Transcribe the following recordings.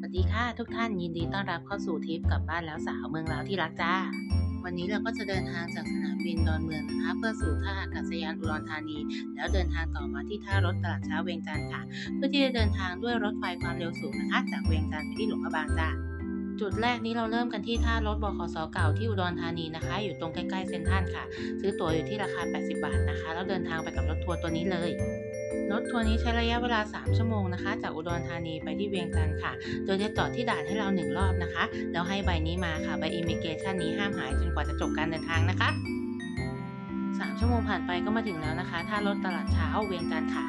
สวัสดีค่ะทุกท่านยินดีต้อนรับเข้าสู่ทริปกลับบ้านแล้วสาวเมืองแลาวที่รักจ้า วันนี้เราก็จะเดินทางจากสนามบินดอนเมืองนะคะ เพื่อสู่ท่าอากาศยานอุดรธานี แล้วเดินทางต่อมาที่ท่ารถตลาดเช้าเวียงจันทร์ค่ะ เพื่อที่จะเดินทางด้วยรถไฟความเร็วสูงนะคะ จากเวียงจันทร์ไปที่หลวงพระบางจ้าจุดแรกนี้เราเริ่มกันที่ท่ารถบขสเก่าที่อุดรธานีนะคะ อยู่ตรงใกล้ๆเซ็นทรัลค่ะ ซื้อตั๋วอยู่ที่ราคา 80 บาทนะคะ แล้วเดินทางไปกับรถทัวร์ตัวนี้เลย รถทัวร์นี้ใช้ระยะเวลา 3 ชั่วโมงนะคะ จากอุดรธานีไปที่เวียงจันทร์ค่ะ โดยจะจอดที่ด่านให้เราหนึ่งรอบนะคะ แล้วให้ใบนี้มาค่ะ ใบอิมิเกชันนี้ห้ามหายจนกว่าจะจบการเดินทางนะคะ 3 ชั่วโมงผ่านไปก็มาถึงแล้วนะคะท่ารถตลาดเช้าเวียงจันทร์ค่ะ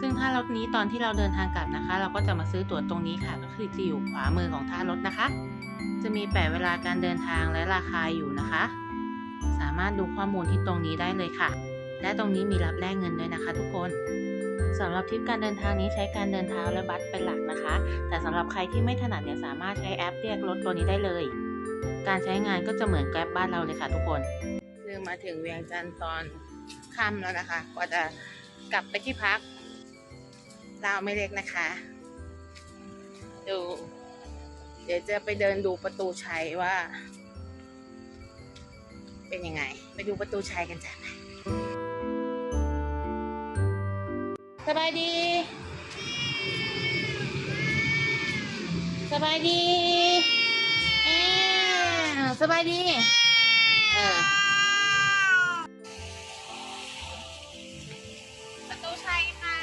ซึ่งท่ารถนี้ตอนที่เราเดินทางกลับนะคะ เราก็จะมาซื้อตั๋วตรงนี้ค่ะ ก็คือจะอยู่ขวามือของท่ารถนะคะ จะมีแปะเวลาการเดินทางและราคาอยู่นะคะ สามารถดูข้อมูลที่ตรงนี้ได้เลยค่ะ และตรงนี้มีรับแลกเงินด้วยนะคะ ทุกคนสำหรับทริปการเดินทางนี้ใช้การเดินเท้าและบัสเป็นหลักนะคะ แต่สำหรับใครที่ไม่ถนัดเนี่ยสามารถใช้แอปเรียกรถตัวนี้ได้เลย การใช้งานก็จะเหมือนแกร็บบ้านเราเลยค่ะทุกคนคือมาถึงเวียงจันทร์ตอนค่ำแล้วนะคะกว่าจะกลับไปที่พักเราวไม่เล็กนะคะ ดู เดี๋ยวจะไปเดินดูประตูชัยว่า เป็นยังไง ไปดูประตูชัยกันจ้ะ สบายดี สบายดีเออสบายดีเออประตูชัยค่ะ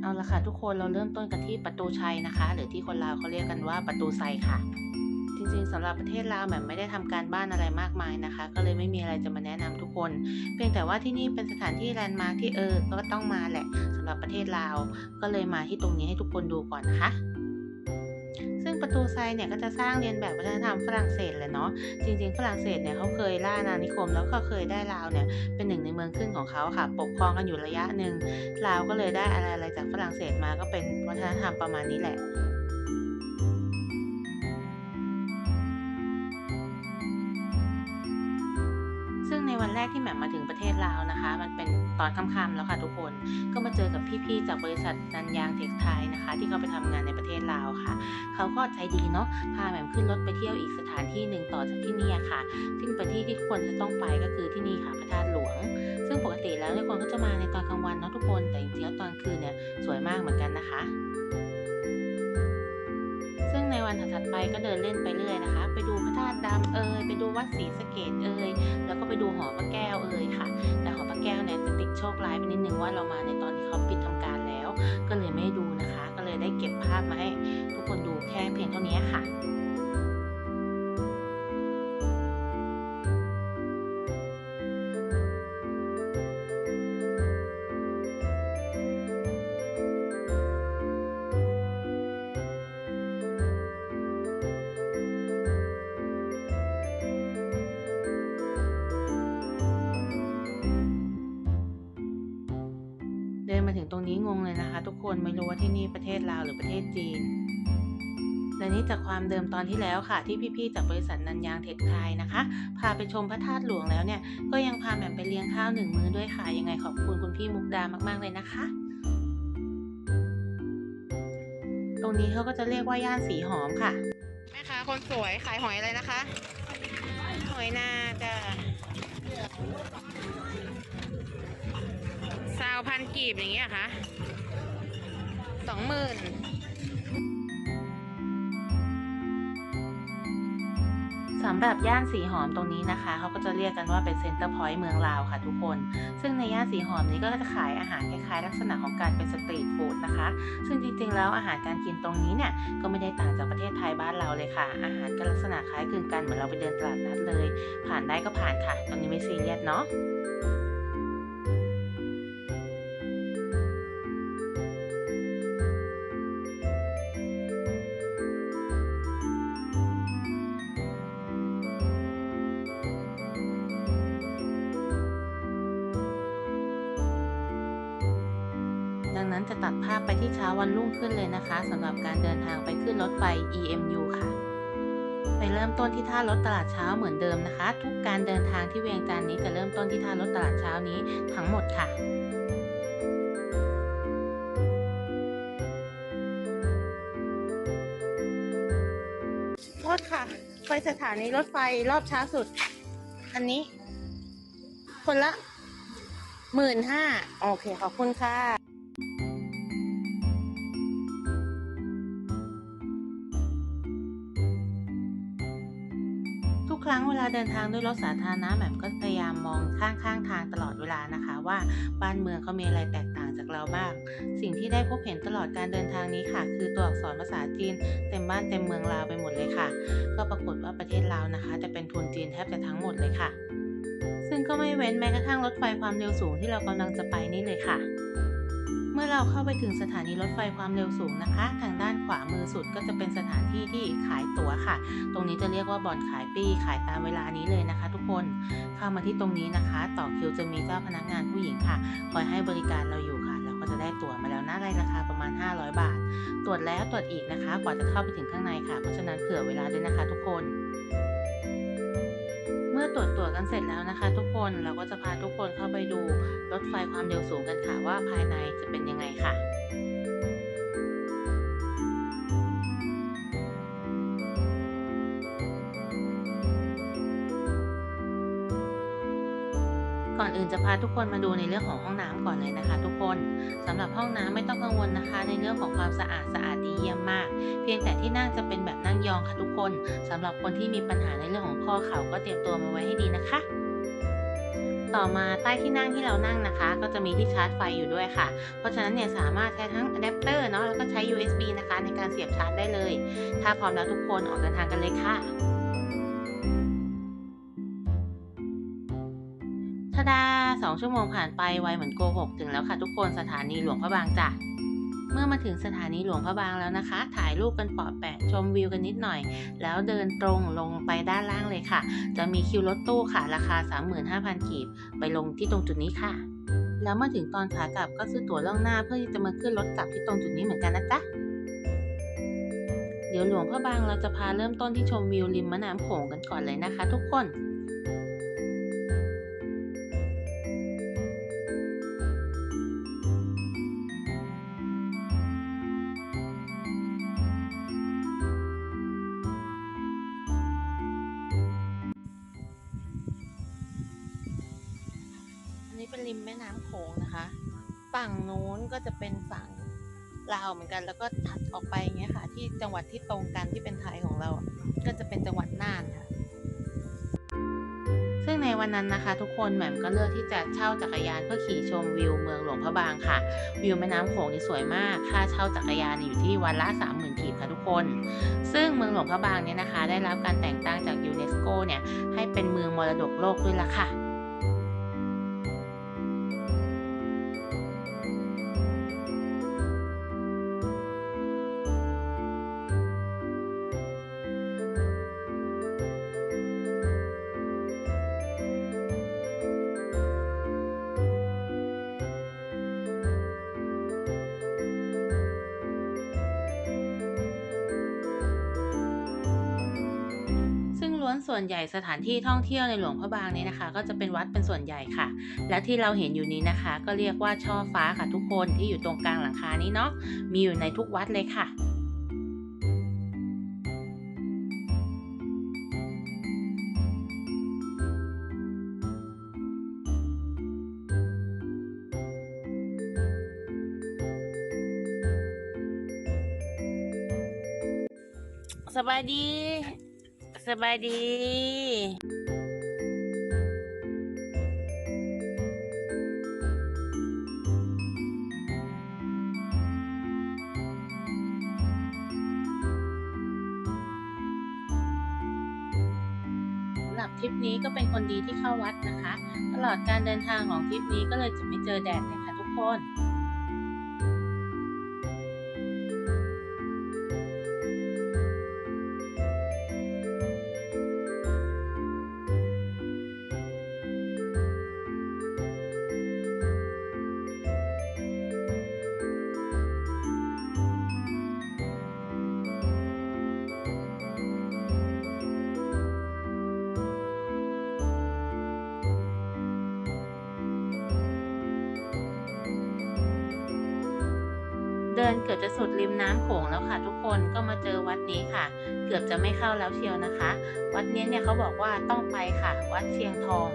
เอาละค่ะทุกคนเราเริ่มต้นกันที่ประตูชัยนะคะ หรือที่คนลาวเขาเรียกกันว่าประตูไซค่ะจ ริงๆสำหรับประเทศลาวแบบไม่ได้ทำการบ้านอะไรมากมายนะคะ ก็เลยไม่มีอะไรจะมาแนะนำทุกคน เพียงแต่ว่าที่นี่เป็นสถานที่แลนด์มาร์คที่เออ ก็ต้องมาแหละสำหรับประเทศลาว ก็เลยมาที่ตรงนี้ให้ทุกคนดูก่อนนะคะซึ่งประตูไซเนี่ยก็จะสร้างเรียนแบบวัฒนธรรมฝรั่งเศสเลยเนาะ จริงๆฝรั่งเศสเนี่ยเขาเคยล่าอาณานิคม แล้วก็เคยได้ลาวเนี่ยเป็นหนึ่งในเมืองขึ้นของเขาค่ะ ปกครองกันอยู่ระยะหนึ่งลาวก็เลยได้อะไรๆจากฝรั่งเศสมาก็เป็นวัฒนธรรมประมาณนี้แหละ แรกที่แหม่มมาถึงประเทศลาวนะคะ มันเป็นตอนค่ำๆแล้วค่ะทุกคน ก็มาเจอกับพี่ๆจากบริษัทนันยางเท็กไทยนะคะ ที่เขาไปทำงานในประเทศลาวค่ะ เขาก็ใจดีเนาะ พาแหม่มขึ้นรถไปเที่ยวอีกสถานที่หนึ่งต่อจากที่นี่ค่ะ ซึ่งเป็นที่ที่ทุกคนจะต้องไปก็คือที่นี่ค่ะพระธาตุหลวง ซึ่งปกติแล้วเนี่ยคนก็จะมาในตอนกลางวันเนาะทุกคน แต่จริงๆแล้วตอนคืนเนี่ยสวยมากเหมือนกันนะคะ ซึ่งในวันถัดๆไปก็เดินเล่นไปเรื่อยนะคะ ไปดูพระธาตุดำเอ่ยไปดูวัดศรีสะเกดเอ่ยแล้วก็ไปดูหอพระแก้วเอ่ยค่ะ แต่หอพระแก้วเนี่ยจะติดโชคร้ายไปนิดนึงว่าเรามาในตอนที่เขาปิดทำการแล้ว ก็เลยไม่ดูนะคะ ก็เลยได้เก็บภาพมาให้ทุกคนดูแค่เพียงเท่านี้ค่ะ ตรงนี้งงเลยนะคะ ทุกคนไม่รู้ว่าที่นี่ประเทศลาวหรือประเทศจีนและนี่จากความเดิมตอนที่แล้วค่ะ ที่พี่ๆจากบริษัทนันยางเทคไทยนะคะ พาไปชมพระธาตุหลวงแล้วเนี่ย ก็ยังพาแหม่มไปเลี้ยงข้าวหนึ่งมื้อด้วยค่ะ ยังไงขอบคุณคุณพี่มุกดามากๆเลยนะคะ ตรงนี้เขาก็จะเรียกว่าย่านสีหอมค่ะ แม่ค้าคนสวยขายหอยอะไรนะคะ หอยนาจ้ะซาวพันกีบอย่างเงี้ยคะสองหมื่นสำหรับย่านสีหอมตรงนี้นะคะเขาก็จะเรียกกันว่าเป็นเซ็นเตอร์พอยต์เมืองลาวค่ะทุกคน ซึ่งในย่านสีหอมนี้ก็จะขายอาหารคล้ายๆลักษณะของการเป็นสตรีทฟู้ดนะคะ ซึ่งจริงๆแล้วอาหารการกินตรงนี้เนี่ยก็ไม่ได้ต่างจากประเทศไทยบ้านเราเลยค่ะ อาหารก็ลักษณะคล้ายคลึงกันเหมือนเราไปเดินตลาดนัดเลย ผ่านได้ก็ผ่านค่ะ ตรงนี้ไม่ซีเรียสเนาะ วันรุ่งขึ้นเลยนะคะสำหรับการเดินทางไปขึ้นรถไฟ EMU ค่ะ ไปเริ่มต้นที่ท่ารถตลาดเช้าเหมือนเดิมนะคะ ทุกการเดินทางที่เวียงจันทร์นี้จะเริ่มต้นที่ท่ารถตลาดเช้านี้ทั้งหมดค่ะรถค่ะ ไปสถานีรถไฟรอบช้าสุด อันนี้ คนละหมื่นห้าโอเคขอบคุณค่ะ เดินทางด้วยรถสาธารณะแบบก็พยายามมองข้างๆทางตลอดเวลานะคะ ว่าบ้านเมืองเขามีอะไรแตกต่างจากเราบ้าง สิ่งที่ได้พบเห็นตลอดการเดินทางนี้ค่ะ คือตัวอักษรภาษาจีนเต็มบ้านเต็มเมืองลาวไปหมดเลยค่ะ ก็ปรากฏว่าประเทศลาวนะคะ จะเป็นทุนจีนแทบจะทั้งหมดเลยค่ะ ซึ่งก็ไม่เว้นแม้กระทั่งรถไฟความเร็วสูงที่เรากำลังจะไปนี่เลยค่ะ เมื่อเราเข้าไปถึงสถานีรถไฟความเร็วสูงนะคะ ทางด้านขวามือสุดก็จะเป็นสถานที่ที่ขายตั๋วค่ะ ตรงนี้จะเรียกว่าบ่อนขายปี้ขายตามเวลานี้เลยนะคะ ทุกคนเข้ามาที่ตรงนี้นะคะ ต่อคิวจะมีเจ้าพนักงานผู้หญิงค่ะคอยให้บริการเราอยู่ค่ะเราก็จะได้ตั๋วมาแล้วนะในราคาประมาณ 500 บาท ตรวจแล้วตรวจอีกนะคะ กว่าจะเข้าไปถึงข้างในค่ะ เพราะฉะนั้นเผื่อเวลาด้วยนะคะ ทุกคน มื่อตรวจตั๋วกันเสร็จแล้วนะคะ ทุกคนเราก็จะพาทุกคนเข้าไปดูรถไฟความเร็วสูงกันค่ะว่าภายในจะเป็นยังไงค่ะ พาทุกคนมาดูในเรื่องของห้องน้ำก่อนเลยนะคะ ทุกคนสำหรับห้องน้ำไม่ต้องกังวลนะคะ ในเรื่องของความสะอาดสะอาดดีเยี่ยมมาก เพียงแต่ที่นั่งจะเป็นแบบนั่งยองค่ะทุกคนสำหรับคนที่มีปัญหาในเรื่องของข้อเข่าก็เตรียมตัวมาไว้ให้ดีนะคะต่อมาใต้ที่นั่งที่เรานั่งนะคะ ก็จะมีที่ชาร์จไฟอยู่ด้วยค่ะ เพราะฉะนั้นเนี่ยสามารถใช้ทั้งอะแดปเตอร์เนาะแล้วก็ใช้ USB นะคะในการเสียบชาร์จได้เลย ถ้าพร้อมแล้วทุกคนออกเดินทางกันเลยค่ะ สองชั่วโมงผ่านไปไวเหมือนโกหกถึงแล้วค่ะทุกคนสถานีหลวงพระบางจ้ะเมื่อมาถึงสถานีหลวงพระบางแล้วนะคะ ถ่ายรูปกันปอดแปะชมวิวกันนิดหน่อย แล้วเดินตรงลงไปด้านล่างเลยค่ะ จะมีคิวรถตู้ค่ะราคา 35,000กีบไปลงที่ตรงจุดนี้ค่ะ แล้วเมื่อถึงตอนขากลับก็ซื้อตั๋วล่วงหน้าเพื่อที่จะมาขึ้นรถกลับที่ตรงจุดนี้เหมือนกันนะจ๊ะเดี๋ยวหลวงพระบางเราจะพาเริ่มต้นที่ชมวิวริมแม่น้ำโขงกันก่อนเลยนะคะ ทุกคน เป็นริมแม่น้ำโขงนะคะ ฝั่งนู้นก็จะเป็นฝั่งลาวเหมือนกัน แล้วก็ถัดออกไปอย่างเงี้ยค่ะ ที่จังหวัดที่ตรงกันที่เป็นไทยของเรา ก็จะเป็นจังหวัดน่านค่ะ ซึ่งในวันนั้นนะคะ ทุกคนแหม่มก็เลือกที่จะเช่าจักรยานเพื่อขี่ชมวิวเมืองหลวงพระบางค่ะ วิวแม่น้ำโขงนี่สวยมาก ค่าเช่าจักรยานอยู่ที่วันละ30,000กีบค่ะทุกคน ซึ่งเมืองหลวงพระบางเนี่ยนะคะ ได้รับการแต่งตั้งจากยูเนสโกเนี่ยให้เป็นเมืองมรดกโลกด้วยล่ะค่ะ นส่วนใหญ่สถานที่ท่องเที่ยวในหลวงพระบางนี้นะคะ ก็จะเป็นวัดเป็นส่วนใหญ่ค่ะ และที่เราเห็นอยู่นี้นะคะ ก็เรียกว่าช่อฟ้าค่ะทุกคนที่อยู่ตรงกลางหลังคานี้เนาะมีอยู่ในทุกวัดเลยค่ะสบายดี สบายดีสำหรับทริปนี้ก็เป็นคนดีที่เข้าวัดนะคะ ตลอดการเดินทางของทริปนี้ก็เลยจะไม่เจอแดดเลยค่ะทุกคน โขงแล้วค่ะทุกคนก็มาเจอวัดนี้ค่ะ เกือบจะไม่เข้าแล้วเชียวนะคะ วัดนี้เนี่ยเขาบอกว่าต้องไปค่ะ วัดเชียงทอง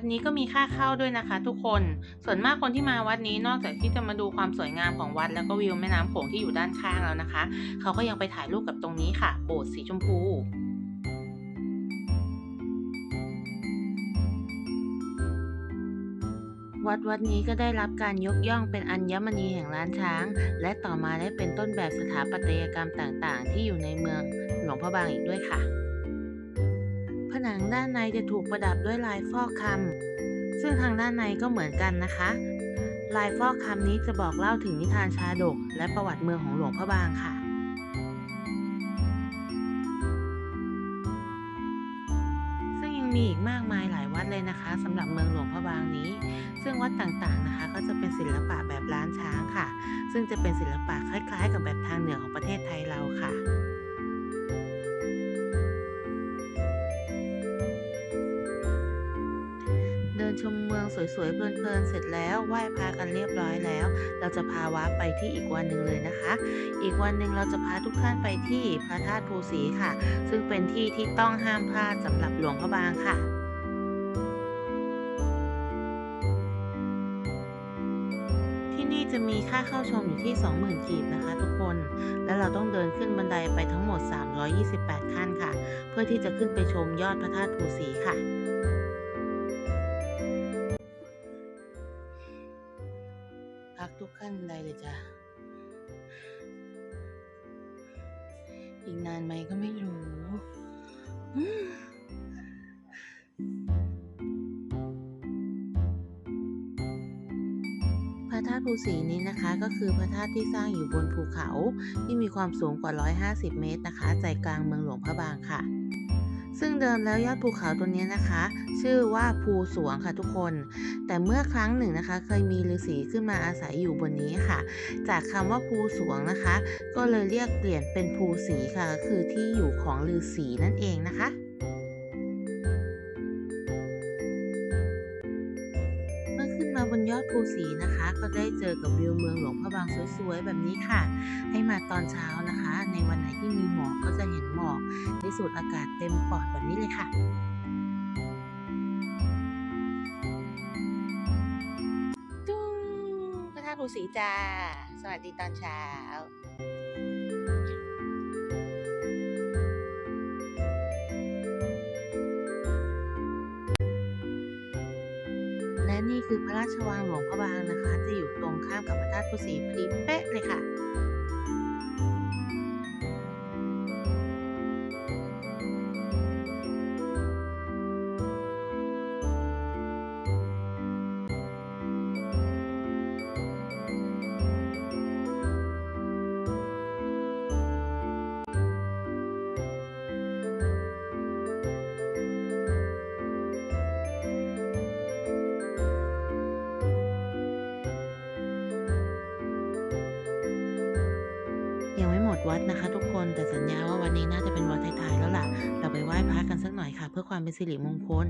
ดนี้ก็มีค่าเข้าด้วยนะคะ ทุกคน ส่วนมากคนที่มาวัดนี้นอกจากที่จะมาดูความสวยงามของวัด แล้วก็วิวแม่น้ำโขงที่อยู่ด้านข้างแล้วนะคะ เขาก็ยังไปถ่ายรูปกับตรงนี้ค่ะ โบสถ์สีชมพูวัดวัดนี้ก็ได้รับการยกย่องเป็นอัญมณีแห่งล้านช้าง และต่อมาได้เป็นต้นแบบสถาปัตยกรรมต่างๆ ที่อยู่ในเมืองหลวงพระบางอีกด้วยค่ะ นังด้านในจะถูกประดับด้วยลายฟอกคำซึ่งทางด้านในก็เหมือนกันนะคะ ลายฟอกคำนี้จะบอกเล่าถึงนิทานชาดก และประวัติเมืองของหลวงพระบางค่ะ ซึ่งยังมีอีกมากมายหลายวัดเลยนะคะสำหรับเมืองหลวงพระบางนี้ ซึ่งวัดต่างๆนะคะก็จะเป็นศิลปะแบบล้านช้างค่ะ ซึ่งจะเป็นศิลปะคล้าย ๆ กับแบบทางเหนือของประเทศไทยเราค่ะ ชมเมืองสวยๆเพลินๆเสร็จแล้วไหว้พระกันเรียบร้อยแล้ว เราจะพาวาไปที่อีกวันหนึ่งเลยนะคะ อีกวันหนึ่งเราจะพาทุกท่านไปที่พระธาตุภูสีค่ะ ซึ่งเป็นที่ที่ต้องห้ามพลาดสำหรับหลวงพระบางค่ะที่นี่จะมีค่าเข้าชมอยู่ที่ 20,000กีบนะคะทุกคน แล้วเราต้องเดินขึ้นบันไดไปทั้งหมด 328 ขั้นค่ะ เพื่อที่จะขึ้นไปชมยอดพระธาตุภูสีค่ะ กทุกขั้นบันไดเลยจ้ะ อีกนานไหมก็ไม่รู้พระธาตุภูสีนี้นะคะก็คือพระธาตุที่สร้างอยู่บนภูเขาที่มีความสูงกว่า 150 เมตรนะคะ ใจกลางเมืองหลวงพระบางค่ะ ซึ่งเดิมแล้วยอดภูเขาตัวนี้นะคะ ชื่อว่าภูสวงค่ะทุกคน แต่เมื่อครั้งหนึ่งนะคะ เคยมีฤาษีขึ้นมาอาศัยอยู่บนนี้ค่ะ จากคำว่าภูสวงนะคะ ก็เลยเรียกเปลี่ยนเป็นภูสีค่ะก็คือที่อยู่ของฤาษีนั่นเองนะคะเมื่อขึ้นมาบนยอดภูสีนะคะ ก็ได้เจอกับวิวเมืองหลวงพระบางสวยๆ แบบนี้ค่ะ ให้มาตอนเช้านะคะ ในวันไหนที่มีหมอกก็จะเห็นหมอกได้สูดอากาศเต็มปอดแบบนี้เลยค่ะ สีจ้า สวัสดีตอนเช้าและนี่คือพระราชวังหลวงพระบางนะคะ จะอยู่ตรงข้ามกับพระธาตุภูสีพอดีเป๊ะเลยค่ะ วัดนะคะ ทุกคนแต่สัญญาว่าวันนี้น่าจะเป็นวันท้ายๆแล้วล่ะ เราไปไหว้พระกันสักหน่อยค่ะ เพื่อความเป็นสิริมงคล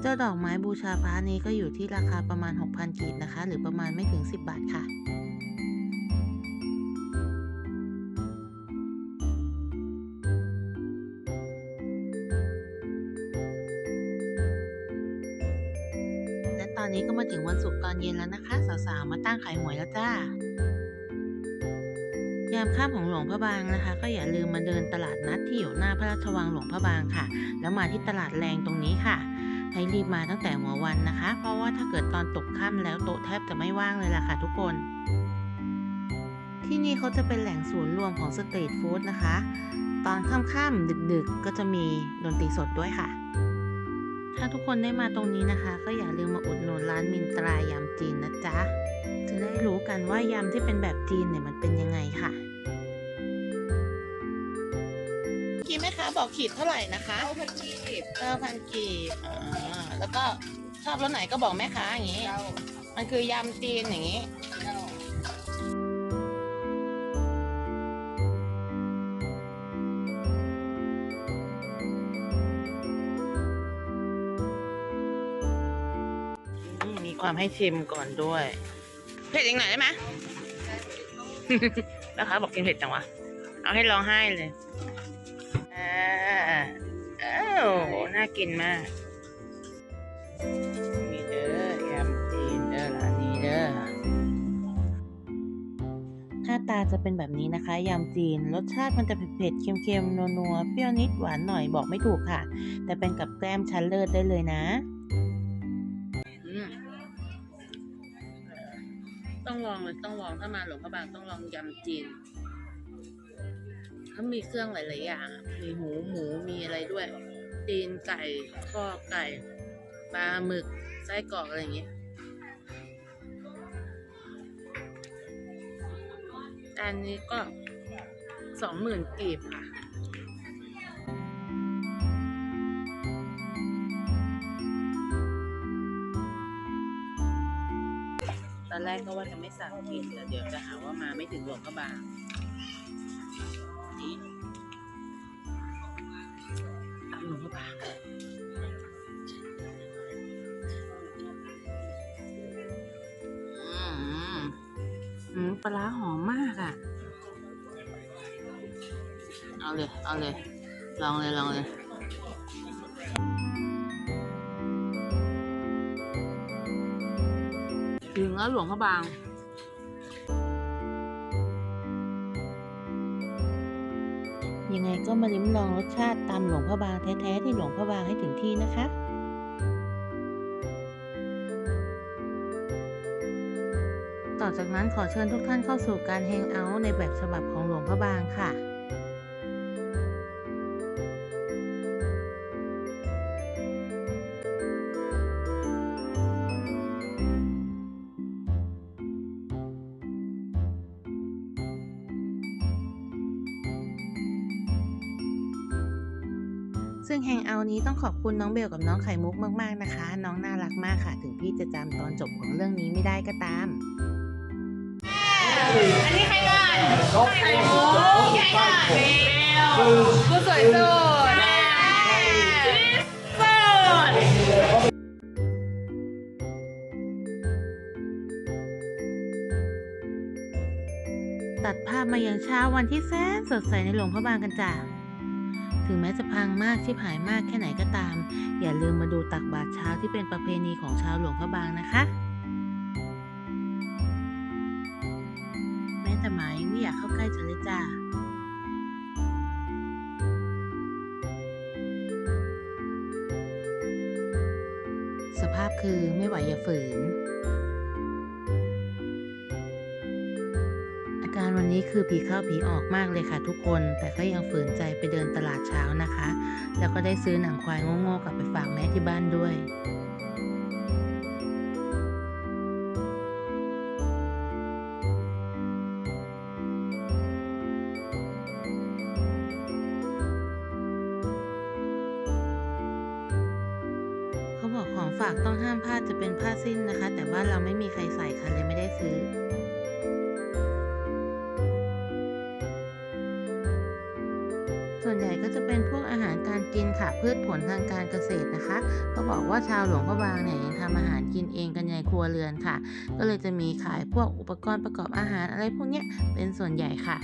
เจ้าดอกไม้บูชาพระนี้ก็อยู่ที่ราคาประมาณ 6,000 กีบนะคะ หรือประมาณไม่ถึง 10 บาทค่ะ วันศุกร์ตอนเย็นแล้วนะคะ สาวๆ มาตั้งขายหวยแล้วจ้ายามค่ำของหลวงพระบางนะคะ ก็อย่าลืมมาเดินตลาดนัดที่อยู่หน้าพระราชวังหลวงพระบางค่ะ แล้วมาที่ตลาดแรงตรงนี้ค่ะ ให้รีบมาตั้งแต่หัววันนะคะ เพราะว่าถ้าเกิดตอนตกค่ำแล้วโต๊ะแทบจะไม่ว่างเลยล่ะค่ะทุกคน ที่นี่เขาจะเป็นแหล่งศูนย์รวมของสตรีทฟู้ดนะคะ ตอนค่ำๆดึกๆก็จะมีดนตรีสดด้วยค่ะ ถ้าทุกคนได้มาตรงนี้นะคะ ก็อย่าลืมมาอุดหนุนร้านมินตรายำจีนนะจ๊ะ จะได้รู้กันว่ายำที่เป็นแบบจีนเนี่ยมันเป็นยังไงค่ะกี่แม่ค้าบอกขีดเท่าไหร่นะคะเอาพันกีบเก้าพันกีบอ่าแล้วก็ชอบรสไหนก็บอกแม่ค้าอย่างนี้เจ้ามันคือยำจีนอย่างนี้เจ้ อืมมีความให้ชิมก่อนด้วย เผ็ดอีกหน่อยได้ไหม นะคะบอกกินเผ็ดจังวะ เอาให้ร้องไห้เลยอ่าอ้าวน่ากินมากนี่เด้อยำจีนเด้อร้านนี้เด้อหน้าตาจะเป็นแบบนี้นะคะยำจีน รสชาติมันจะเผ็ดๆ เค็มๆ นัวๆ เปรี้ยวนิดหวานหน่อยบอกไม่ถูกค่ะ แต่เป็นกับแกล้มชั้นเลิศได้เลยนะ ต้องลองเลยต้องลองถ้ามาหลวงพระบางต้องลองยำจีนเขามีเครื่องหลายๆอย่าง มีหมูหมูมีอะไรด้วยตีนไก่ข้อไก่ปลาหมึกไส้กรอกอะไรอย่างเงี้ยอันนี้ก็สองหมื่นกีบค่ะ รกก็ว่าจะไม่สั่งกินแต่เดี๋ยวจะหาว่ามาไม่ถึงหลวงพระบางนี่ตำหลวงพระบางอืมปลาหอมมากอะ เอาเลย เอาเลย ลองเลย ลองเลย แล้วหลวงพระบางยังไงก็มาลิ้มลองรสชาติตามหลวงพระบางแท้ๆที่หลวงพระบางให้ถึงที่นะคะต่อจากนั้นขอเชิญทุกท่านเข้าสู่การแฮงเอาท์ในแบบฉบับของหลวงพระบางค่ะ นี้ต้องขอบคุณน้องเบลกับน้องไข่มุกมากๆนะคะ น้องน่ารักมากค่ะ ถึงพี่จะจำตอนจบของเรื่องนี้ไม่ได้ก็ตาม อันนี้ใครก่อนไข่มุกใครก่อนเบลกูสวยสุดที่สุดตัดภาพมาอยังเช้าวันที่แสนสดใสในหลวงพระบางกันจ้ะ ถึงแม้จะพังมากชิบหายมากแค่ไหนก็ตาม อย่าลืมมาดูตักบาตรเช้าที่เป็นประเพณีของชาวหลวงพระบางนะคะแม้แต่หมายังไม่อยากเข้าใกล้ฉันเลยจ้ะสภาพคือไม่ไหวอย่าฝืน นี้คือผีเข้าผีออกมากเลยค่ะทุกคน แต่ก็ยังฝืนใจไปเดินตลาดเช้านะคะ แล้วก็ได้ซื้อหนังควายโง่ๆกลับไปฝากแม่ที่บ้านด้วยเขาบอกของฝากต้องห้ามพลาดจะเป็นผ้าสิ้นนะคะ แต่ว่าเราไม่มีใครใส่ค่ะเลยไม่ได้ซื้อ ใหญ่ก็จะเป็นพวกอาหารการกินค่ะพืชผลทางการเกษตรนะคะเขาบอกว่าชาวหลวงพระบางเนี่ยยังทำอาหารกินเองกันในครัวเรือนค่ะ ก็เลยจะมีขายพวกอุปกรณ์ประกอบอาหารอะไรพวกเนี้ยเป็นส่วนใหญ่ค่ะ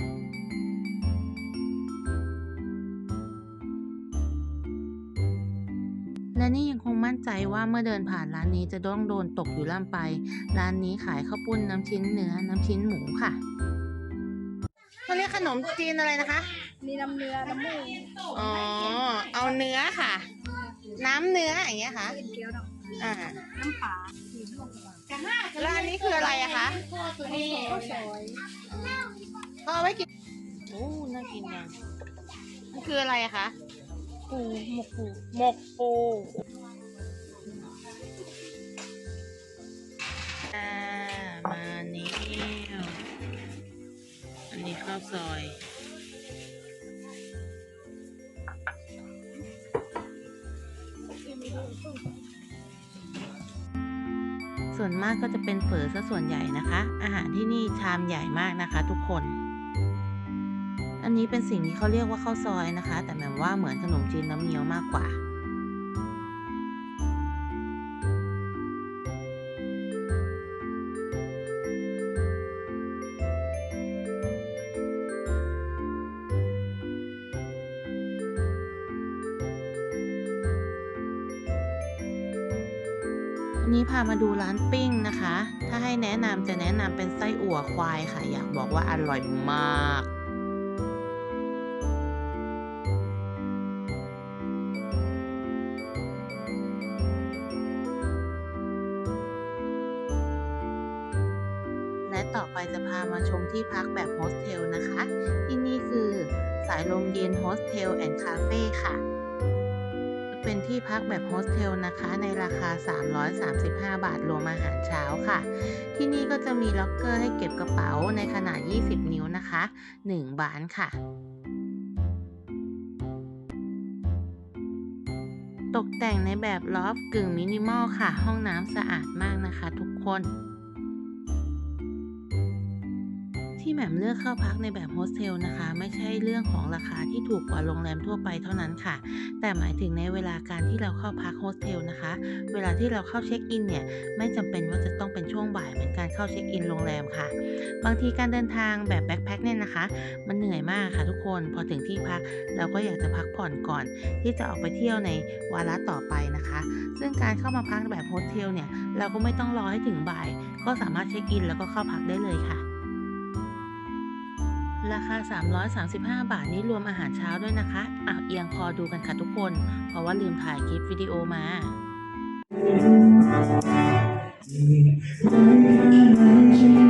และนี่ยังคงมั่นใจว่าเมื่อเดินผ่านร้านนี้จะต้องโดนตกอยู่ล่ำไป ร้านนี้ขายข้าวปุ้นน้ำชิ้นเนื้อ น้ำชิ้นหมูค่ะเขาเรียกขนมจีนอะไรนะคะ มีน้ำเนื้อน้ำหมูอ๋อ เอาเนื้อค่ะ น้ำเนื้ออย่างเงี้ยค่ะเป็นเกี๊ยวดอกอ่าน้ำปลาสีม่วงแล้วอันนี้คืออะไรอะคะนี่ข้าวซอยก็เอาไว้กินโอ้น่ากินจังมันคืออะไรอะคะปูหมกปูหมกปูอ่ามานี้อันนี้ข้าวซอย วนมากก็จะเป็นเฝอซะส่วนใหญ่นะคะ อาหารที่นี่ชามใหญ่มากนะคะทุกคน อันนี้เป็นสิ่งที่เขาเรียกว่าข้าวซอยนะคะ แต่แบบว่าเหมือนขนมจีนน้ำเงี้ยวมากกว่า นี้พามาดูร้านปิ้งนะคะ ถ้าให้แนะนำจะแนะนำเป็นไส้อั่วควายค่ะ อยากบอกว่าอร่อยมากและต่อไปจะพามาชมที่พักแบบโฮสเทลนะคะ ที่นี่คือสายลมเย็นโฮสเทลแอนด์คาเฟ่ค่ะ พักแบบโฮสเทลนะคะ ในราคา 335 บาทรวมอาหารเช้าค่ะ ที่นี่ก็จะมีล็อกเกอร์ให้เก็บกระเป๋าในขนาด 20 นิ้วนะคะ 1 บานค่ะตกแต่งในแบบลอฟกึ่งมินิมอลค่ะ ห้องน้ำสะอาดมากนะคะทุกคน ที่แหม่มเลือกเข้าพักในแบบโฮสเทลนะคะ ไม่ใช่เรื่องของราคาที่ถูกกว่าโรงแรมทั่วไปเท่านั้นค่ะ แต่หมายถึงในเวลาการที่เราเข้าพักโฮสเทลนะคะ เวลาที่เราเข้าเช็คอินเนี่ยไม่จำเป็นว่าจะต้องเป็นช่วงบ่ายเหมือนการเข้าเช็คอินโรงแรมค่ะ บางทีการเดินทางแบบแบ็คแพ็คเนี่ยนะคะ มันเหนื่อยมากค่ะทุกคนพอถึงที่พักเราก็อยากจะพักผ่อนก่อน ที่จะออกไปเที่ยวในวาระต่อไปนะคะ ซึ่งการเข้ามาพักแบบโฮสเทลเนี่ยเราก็ไม่ต้องรอให้ถึงบ่าย ก็สามารถเช็คอินแล้วก็เข้าพักได้เลยค่ะ ราคา 335 บาทนี้รวมอาหารเช้าด้วยนะคะอาเอียงคอดูกันค่ะทุกคน เพราะว่าลืมถ่ายคลิปวิดีโอมาไป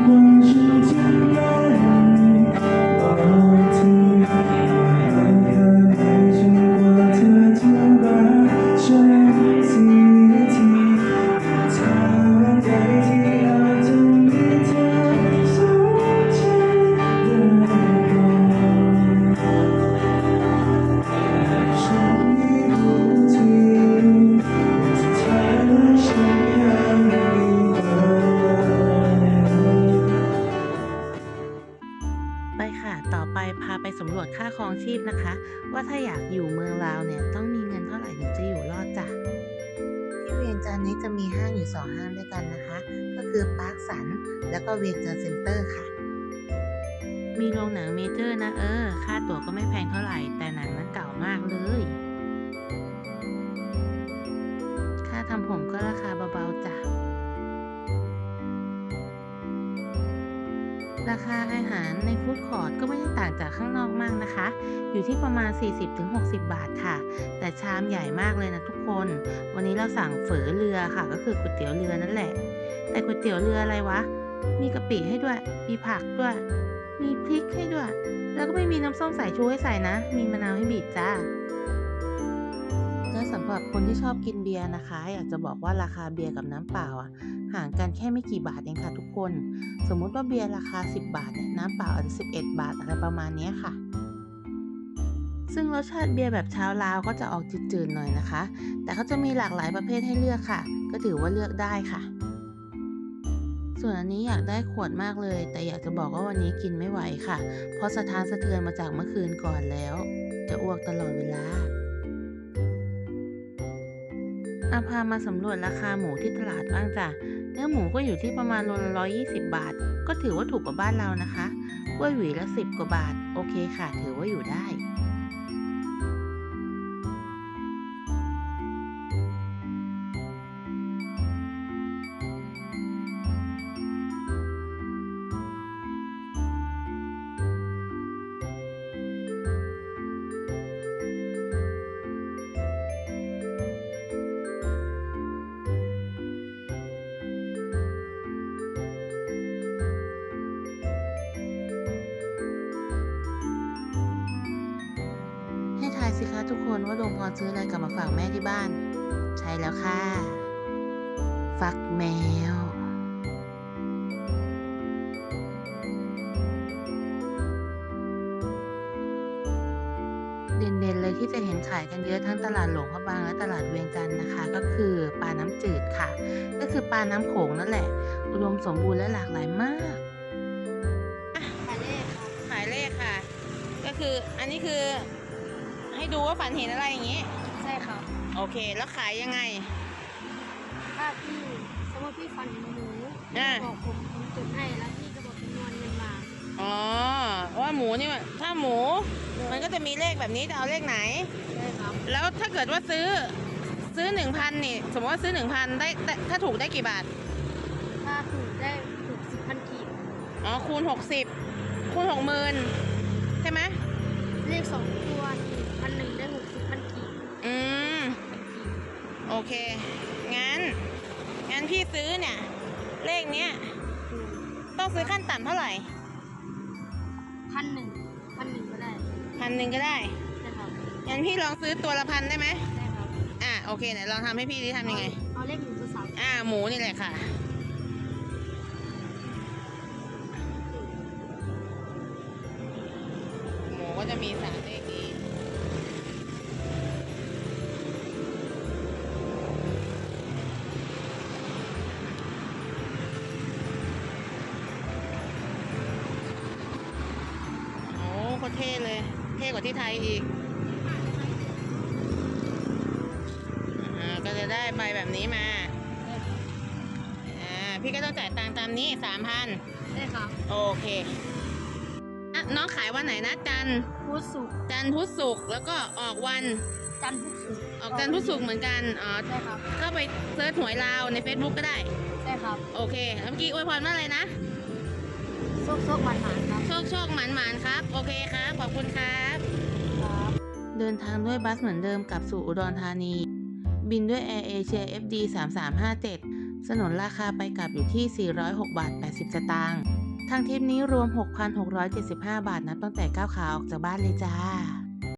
ราคาอาหารในฟู้ดคอร์ทก็ไม่ได้ต่างจากข้างนอกมากนะคะ อยู่ที่ประมาณ 40-60 บาทค่ะ แต่ชามใหญ่มากเลยนะทุกคน วันนี้เราสั่งเฝอเรือค่ะ ก็คือก๋วยเตี๋ยวเรือนั่นแหละ แต่ก๋วยเตี๋ยวเรืออะไรวะ มีกะปิให้ด้วย มีผักด้วย มีพริกให้ด้วย แล้วก็ไม่มีน้ำส้มสายชูให้ใส่นะ มีมะนาวให้บีบจ้า สำหรับคนที่ชอบกินเบียร์นะคะ อยากจะบอกว่าราคาเบียร์กับน้ำเปล่าอะห่างกันแค่ไม่กี่บาทเองค่ะทุกคน สมมุติว่าเบียร์ราคา 10 บาทเนี่ยน้ำเปล่าอาจจะ11 บาทอะไรประมาณนี้ค่ะ ซึ่งรสชาติเบียร์แบบชาวลาวก็จะออกจืดๆหน่อยนะคะ แต่เขาจะมีหลากหลายประเภทให้เลือกค่ะ ก็ถือว่าเลือกได้ค่ะ ส่วนอันนี้อยากได้ขวดมากเลย แต่อยากจะบอกว่าวันนี้กินไม่ไหวค่ะ เพราะสะท้านสะเทือนมาจากเมื่อคืนก่อนแล้ว จะอ้วกตลอดเวลา อาพามาสำรวจราคาหมูที่ตลาดบ้างจ้ะ เนื้อหมูก็อยู่ที่ประมาณโลละร้อยยี่สิบบาท ก็ถือว่าถูกกว่าบ้านเรานะคะกล้วยหวีละสิบกว่าบาท โอเคค่ะ ถือว่าอยู่ได้ สิคะทุกคนว่าดวงพรซื้ออะไรกลับมาฝากแม่ที่บ้าน ใช่แล้วค่ะ ฟักแมว เด่นๆเลยที่จะเห็นขายกันเยอะทั้งตลาดหลวงพระบางและตลาดเวียงจันทร์นะคะ ก็คือปลาน้ำจืดค่ะ ก็คือปลาน้ำโขงนั่นแหละ อุดมสมบูรณ์และหลากหลายมากหมายเลขครับขายเลขค่ะ ก็คืออันนี้คือ ดูว่าฝันเห็นอะไรอย่างนี้ ใช่ครับ โอเค แล้วขายยังไง ถ้าพี่สมมติพี่ฟันหมูอ่า บอกผมผมจุดให้แล้วพี่ก็บอกจำนวนเงินมาอ๋อว่าหมูนี่มันถ้าหมู มันก็จะมีเลขแบบนี้จะเอาเลขไหน ใช่ครับแล้วถ้าเกิดว่าซื้อซื้อหนึ่งพันนี่ สมมติว่าซื้อหนึ่งพันได้ได้ถ้าถูกได้กี่บาท ถ้าถูกได้ถูกสิบพันกีบอ๋อคูณหกสิบคูณหกหมื่นใช่ไหมเลขสองตัว โอเค งั้น งั้นพี่ซื้อเนี่ย เลขเนี้ย ต้องซื้อขั้นต่ำเท่าไหร่พันหนึ่งพันหนึ่งก็ได้พันหนึ่งก็ได้ใช่ครับงั้นพี่ลองซื้อตัวละพันได้ไหมได้ครับอะโอเคไหนลองทำให้พี่ดิทำยังไง เอาเลขหนึ่งตัวสาม อ่าหมูนี่แหละค่ะ เท่เลย เท่กว่าที่ไทยอีกอ่าก็จะได้ใบแบบนี้มาได้ครับอ่า พี่ก็ต้องจ่ายตังค์ตามนี้สามพันได้ครับโอเคอะน้องขายวันไหนนะจันทร์พุธศุกร์จันทร์พุธศุกร์แล้วก็ออกวัน จันทร์พุธศุกร์ออกจันทร์พุธศุกร์เหมือนกัน อ๋อได้ครับก็ไปเซิร์ชหวยลาวใน Facebook ก็ได้ได้ครับ โอเคแล้วเมื่อกี้อวยพรว่าอะไรนะโซกโซกหวานหวานๆ คโชคหมานหมานครับ โอเคครับ ขอบคุณครับ เดินทางด้วยบัสเหมือนเดิมกลับสู่อุดรธานี บินด้วย Air Asia FD 3357 สนนราคาไปกลับอยู่ที่ 406 บาท 80 สตางค์ทางทริปนี้รวม 6,675 บาทนับตั้งแต่ก้าวขาออกจากบ้านเลยจ้า